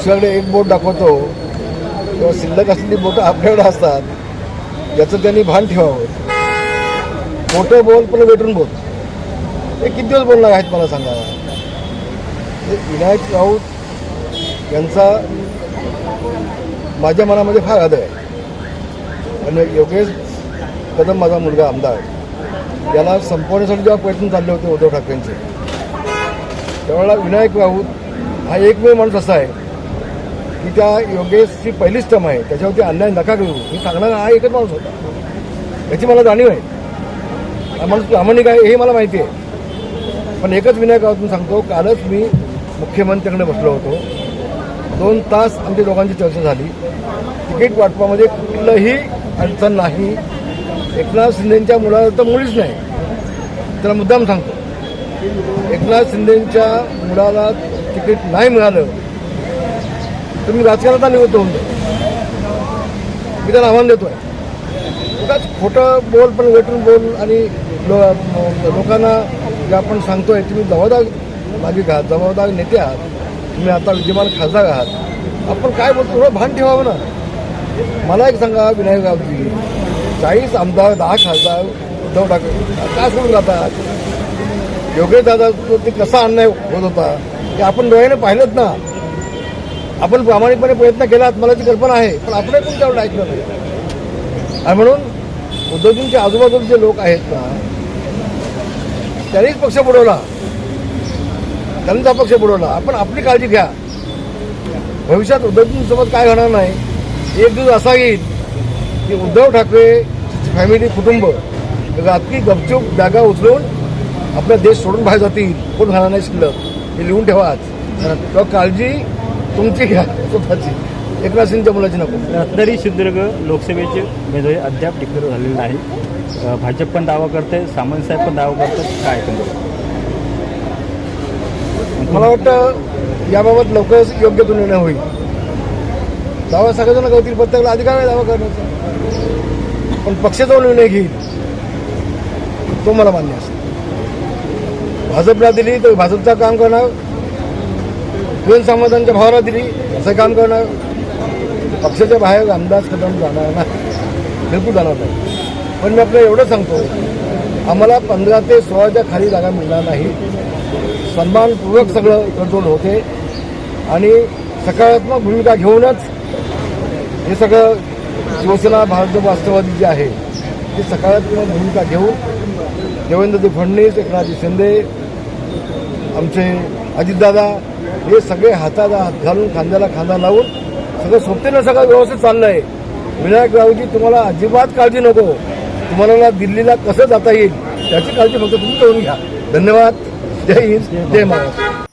दुसऱ्याकडे एक बोट दाखवतो किंवा शिल्लक असलेली बोटं आपल्याकडे असतात याचं त्यांनी भान ठेवावं. मोठं बोल पण वेटून बोल. हे किती दिवस बोलणार आहेत मला सांगा. विनायक राऊत यांचा माझ्या मनामध्ये फार आदर आहे. आणि योगेश कदम माझा मुलगा आमदार. याला संपवण्यासाठी जेव्हा प्रयत्न चालले होते उद्धव ठाकरेंचे. त्यावेळेला विनायक राऊत हा एकमेव माणूस असा आहे. की त्या योगेशची पहिलीच टर्म आहे त्याच्यावरती अन्याय नका करू. मी सांगणार हा एकच माणूस होता. याची मला जाणीव आहे. हा माणूस प्रामाणिक आहे हे मला माहिती आहे. पण एकच विनायक राऊत सांगतो कालच मी मुख्यमंत्र्यांकडे बसलो होतो. दोन तास आमच्या दोघांची चर्चा झाली. तिकीट वाटपामध्ये कुठलंही अडचण नाही. एकनाथ शिंदेच्या मुलाला तर मुळीच नाही. त्याला मुद्दाम सांगतो. एकनाथ शिंदेच्या मुलाला तिकीट नाही मिळालं. तुम्ही राजकारणात निवृत्त होऊन मी त्याला आव्हान देतोय. उगाच खोटं बोल पण वेटून बोल आणि लो लोकांना जे आपण सांगतोय तुम्ही जबाबदार नागरिक आहात जबाबदार नेते आहात. तुम्ही आता विद्यमान खासदार आहात. आपण काय बोलतो थोडं भान ठेवावं ना. मला एक सांगा विनायक रावजी चाळीस आमदार दहा खासदार उद्धव ठाकरे का सोडून जातात? योगेश दादा तो ते कसा अन्याय होत होता? ते आपण डोळ्याने पाहिलंच ना. आपण प्रामाणिकपणे प्रयत्न केलात मला ती कल्पना आहे पण आपण पण तेवढं ऐकलं नाही आणि म्हणून उद्धवजींचे आजूबाजूचे जे लोक आहेत ना त्यांनीच पक्ष बुडवला. त्यांनीच हा पक्ष बुडवला. आपण आपली काळजी घ्या. भविष्यात उद्धवजींसोबत काय होणार नाही एक दिवस असा येईल की उद्धव ठाकरे फॅमिली कुटुंब रात्री गपचूप जागा उचलून आपला देश सोडून बाहेर जातील. कोण घालणार नाही शिल्लक? हे लिहून ठेवा आज. काळजी तुमची घ्या स्वतःची. एकनाथ शिंदेच्या मुलाची नको. रत्नागिरी सिंधुदुर्ग लोकसभेचे उमेदवारी अद्याप डिक्लेअर झालेली नाही. भाजप पण दावा करते सामंत साहेब पण दावा करतात काय एकंदरीत मला वाटतं याबाबत लवकरच योग्य तो निर्णय होईल. दावा सगळेजण करतील प्रत्येकाला अधिकार आहे दावा करण्याचा. पण पक्ष जो निर्णय घेईल तो मला मान्य असेल भाजपला दिली तर भाजपचं काम करणार दोन समाजांच्या भावाला दिली असं काम करणार. पक्षाच्या बाहेर अंदाज खतम जाणार नाही बिलकुल जाणार नाही पण मी आपल्याला एवढं सांगतो आम्हाला पंधरा ते सोळाच्या खाली जागा मिळणार नाही. सन्मानपूर्वक सगळं कंट्रोल होते. आणि सकारात्मक भूमिका घेऊनच हे सगळं शिवसेना भारत वास्तववादी जे आहे ते सकारात्मक भूमिका घेऊन देवेंद्रजी फडणवीस एकनाथजी शिंदे आमचे अजितदादा हे सगळे हाताला हात घालून खांद्याला खांदा लावून सगळं सोबतीनं सगळं व्यवस्थित चाललं आहे विनायक रावजी तुम्हाला अजिबात काळजी नको. तुम्हाला दिल्लीला कसं जाता येईल त्याची काळजी फक्त तुम्ही करून घ्या. धन्यवाद. जय हिंद. जय महाराष्ट्र.